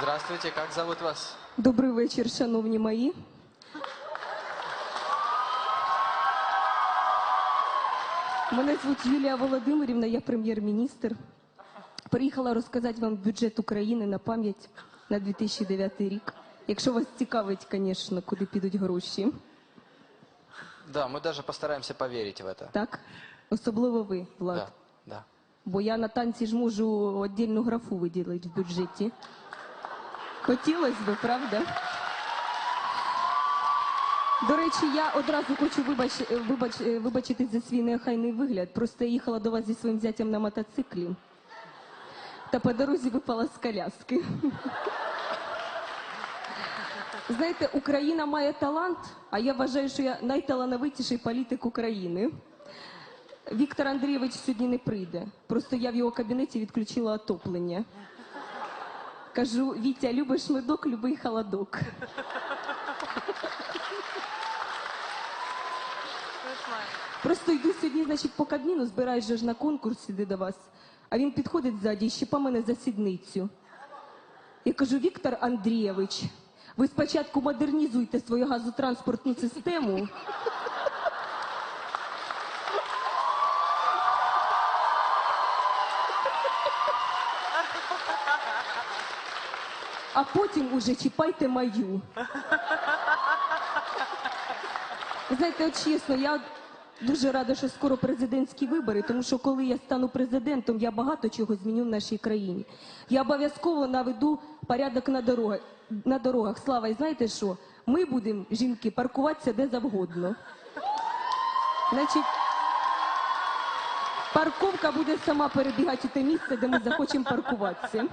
Здравствуйте, как зовут вас? Добрий вечір, шановні мої. Мене звуть Юлія Володимирівна, я прем'єр-міністр. Приїхала розказати вам бюджет України на пам'ять на 2009 рік. Якщо вас цікавить, звісно, куди підуть гроші. Да, мы даже постараемся поверить в это. Так? Особливо ви, Влад. Да, да. Бо я на танці ж можу віддільну графу виділити в бюджеті. Хотілося би, правда? До речі, я одразу хочу вибач, вибач, вибачитись за свій неохайний вигляд. Просто я їхала до вас зі своїм зятям на мотоциклі. Та по дорозі випала з коляски. Знаєте, Україна має талант, а я вважаю, що я найталановитіший політик України. Віктор Андрійович сьогодні не прийде. Просто я в його кабінеті відключила отоплення. Кажу, Вітя, любиш медок, любий холодок. Просто йду сьогодні, значить, по кабміну, збираюсь ж на конкурс іди до вас. А він підходить ззаді і щипа мене за сідницю. Я кажу, Віктор Андрійович, ви спочатку модернізуйте свою газотранспортну систему. А потім уже чіпайте мою. Знаєте, от чесно, я дуже рада, що скоро президентські вибори, тому що коли я стану президентом, я багато чого зміню в нашій країні. Я обов'язково наведу порядок на дорогах. На дорогах. Слава, і знаєте що? Ми будемо, жінки, паркуватися де завгодно. Значить, парковка буде сама перебігати те місце, де ми захочемо паркуватися.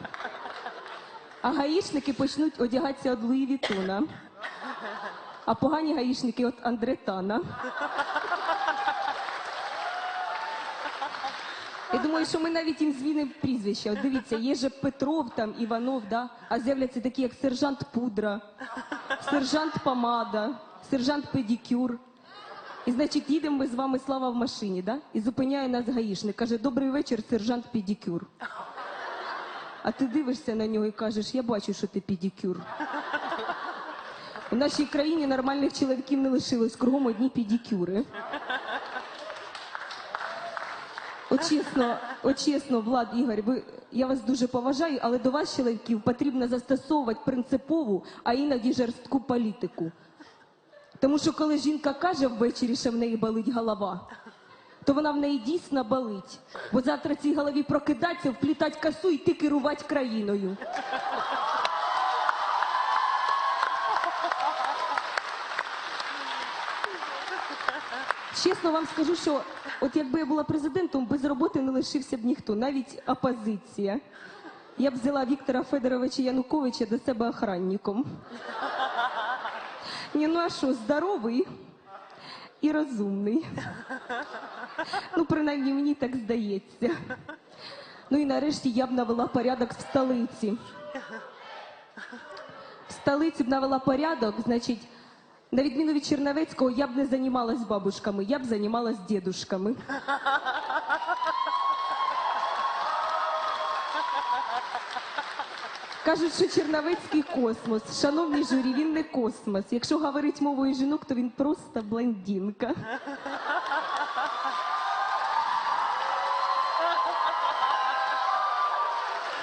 А гаїшники почнуть одягатися від Луї Вітона. А погані гаїшники від Андретана. Я думаю, що ми навіть їм змінимо прізвище. От дивіться, є же Петров там, Іванов, да? а з'являться такі, як сержант Пудра, сержант Помада, сержант Педикюр. І значить, їдемо ми з вами слава в машині, да? і зупиняє нас гаїшник. Каже, добрий вечір, сержант Педикюр. А ти дивишся на нього і кажеш, я бачу, що ти педикюр. У нашій країні нормальних чоловіків не лишилось, кругом одні педикюри. От чесно, от чесно, Влад Ігор, ви, я вас дуже поважаю, але до вас, чоловіків, потрібно застосовувати принципову, а іноді жорстку політику. Тому що коли жінка каже ввечері, що в неї болить голова, то вона в неї дійсно болить. Бо завтра цій голові прокидатися, вплітати косу і йти керувати країною. Чесно вам скажу, що от якби я була президентом, без роботи не лишився б ніхто, навіть опозиція. Я б взяла Віктора Федоровича Януковича до себе охранником. Ні, ну а що, здоровий і розумний. Ну, принаймні, мені так здається. Ну і нарешті я б навела порядок в столиці. В столиці б навела порядок, значить, на відміну від Черновецького, я б не займалась бабушками, я б займалась дідушками. Кажуть, що Черновецький космос. Шановний журі, він не космос. Якщо говорить мовою жінок, то він просто блондинка.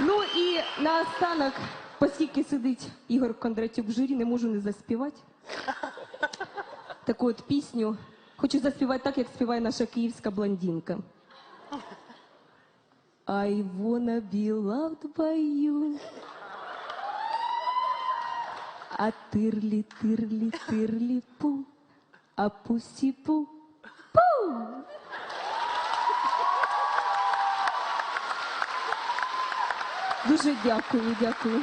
Ну і наостанок, оскільки сидить Ігор Кондратюк в журі, не можу не заспівати. Таку от пісню. Хочу заспівати так, як співає наша київська блондинка. I wanna be loved by you. А тирлі, тирлі, тирлі, пу, а пусі пу. Дуже дякую, дякую.